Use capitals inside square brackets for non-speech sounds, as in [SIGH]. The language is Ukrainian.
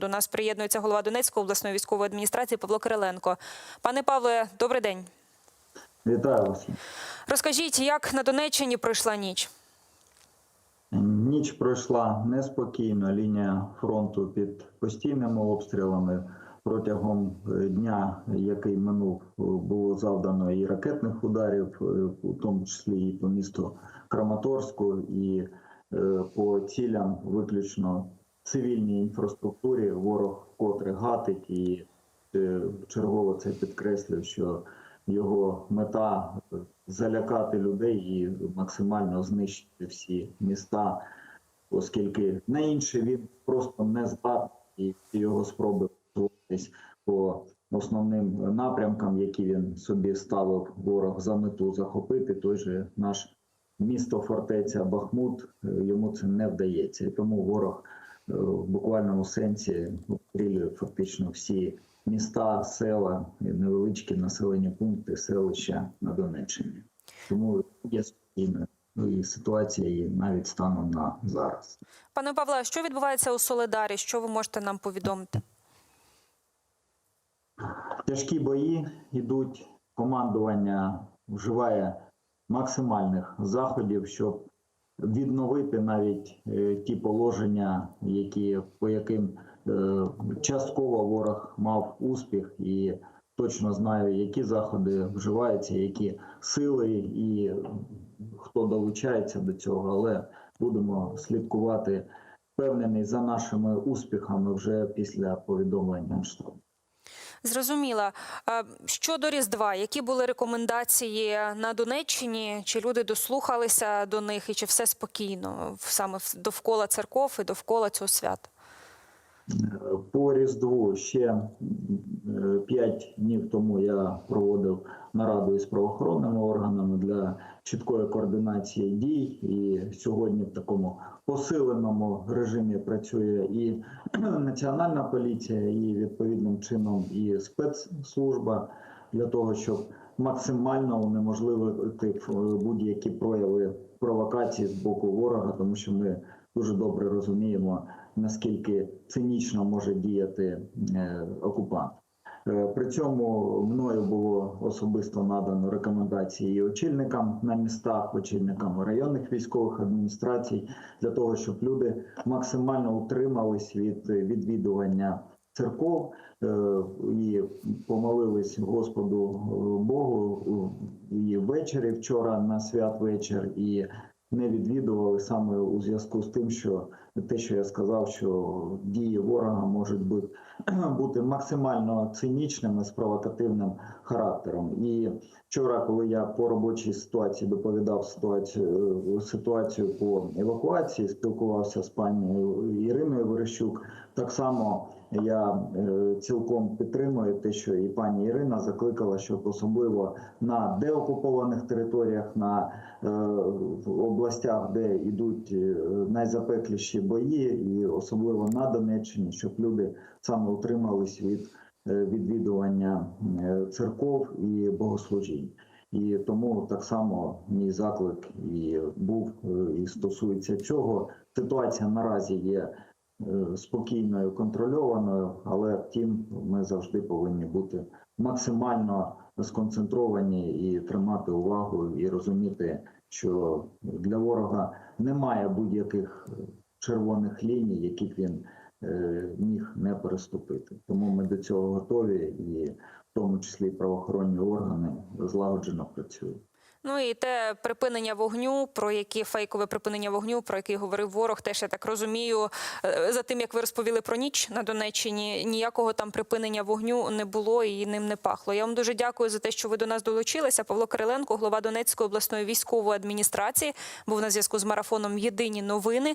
До нас приєднується голова Донецької обласної військової адміністрації Павло Кириленко. Пане Павле, добрий день. Вітаю вас. Розкажіть, як на Донеччині пройшла ніч? Ніч пройшла неспокійно. Лінія фронту під постійними обстрілами. Протягом е, дня, який минув, е, було завдано і ракетних ударів, е, у тому числі і по місту Краматорську, і по цілям виключно цивільній інфраструктурі. Ворог вкотре гатить і е, чергово це підкреслює, що його мета залякати людей і максимально знищити всі міста, оскільки на інше він просто не здатний і його спроби по основним напрямкам, які він собі ставив ворог за мету захопити. Той же наш місто фортеця Бахмут е, йому це не вдається, і тому ворог в буквальному сенсі обстрілює фактично всі міста, села, і невеличкі населені пункти, селища на Донеччині. Тому є спокійною ну, і ситуація і навіть станом на зараз. Пане Павле, що відбувається у Соледарі? Що ви можете нам повідомити? Тяжкі бої йдуть. Командування вживає максимальних заходів, щоб відновити навіть е, ті положення, які по яким е, частково ворог мав успіх, і точно знаю, які заходи вживаються, які сили і хто долучається до цього, але будемо слідкувати впевнений за нашими успіхами вже після повідомлень Генштабу. Зрозуміла. Щодо Різдва, які були рекомендації на Донеччині? Чи люди дослухалися до них, і чи все спокійно саме довкола церков і довкола цього свята? По Різдву ще 5 днів тому я проводив нараду із правоохоронними органами для чіткої координації дій. І сьогодні в такому посиленому режимі працює і [CLEARS THROAT] Національна поліція, і відповідним чином і спецслужба для того, щоб максимально унеможливити е, будь-які прояви провокації з боку ворога, тому що ми дуже добре розуміємо, наскільки цинічно може діяти е, окупант. Е, При цьому мною було особисто надано рекомендації і очільникам на містах, очільникам районних військових адміністрацій для того, щоб люди максимально утримались від відвідування церков е, і помолились Господу Богу і ввечері вчора на святвечір, і не відвідували саме у зв'язку з тим, що те, що я сказав, що дії ворога можуть бути, [CLEARS THROAT] бути максимально цинічними з провокативним характером. І вчора, коли я по робочій ситуації доповідав ситуацію е, ситуацію по евакуації, спілкувався з пані Іриною Верещук, так само я е, цілком підтримую те, що і пані Ірина закликала, щоб особливо на деокупованих територіях, на е, областях, де йдуть найзапекліші бої, і особливо на Донеччині, щоб люди саме утримались від е, відвідування е, церков і богослужінь. І тому так само мій заклик і був е, і стосується цього. Ситуація наразі є спокійною, контрольованою, але втім, ми завжди повинні бути максимально сконцентровані і тримати увагу, і розуміти, що для ворога немає будь-яких червоних ліній, яких він е, міг не переступити. Тому ми до цього готові, і в тому числі правоохоронні органи злагоджено працюють. Ну і те припинення вогню, про яке фейкове припинення вогню, про яке говорив ворог, теж я так розумію. е, За тим, як ви розповіли про ніч на Донеччині, ніякого там припинення вогню не було і ним не пахло. Я вам дуже дякую за те, що ви до нас долучилися. Павло Кириленко, голова Донецької обласної військової адміністрації, був на зв'язку з марафоном Єдині новини.